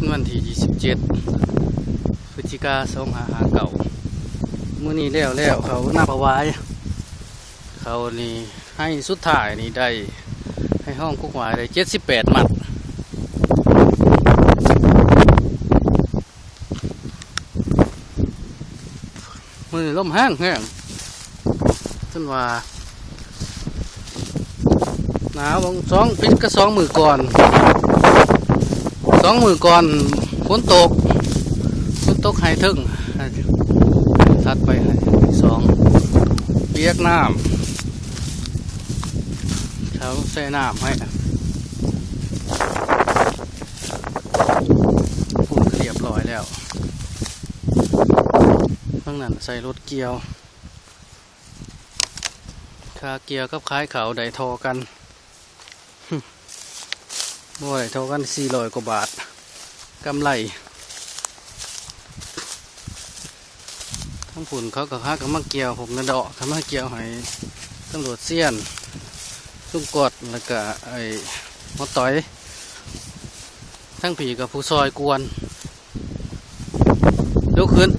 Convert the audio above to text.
นี้นวันที่ 27พฤศจิกา2559เก่ามื้อนี้แล้วแล้วเขาหน้าประวายเขานี่ให้สุดท้ายนี่ได้ให้ห้องกุกหวายได้ 78 มัดมือนี่มแห้งแห้งจนว่าหนาวบางสองปิดก็สองมือก่อน สองมือก่อนฝนตกฝนตกให้ถึงทัดไปให้สองเปียกน้ำเขาใส่น้ำให้พูดเรียบร้อยแล้วข้างนั้นใส่รถเกียวคาเกียวกับคล้ายเขาไดทอกัน บ่ไดทอกันสี่ร้อยกว่าบาทกำไรทั้งผุนเขากับค้ากับมะเกียวผมนาดอกทำมะเกียวให้ตำรวจเสี้ยนลุงกดแล้วก็ไอ้หมอต่อย ทั้งผีกับผู้ซอยกวนยกขึ้น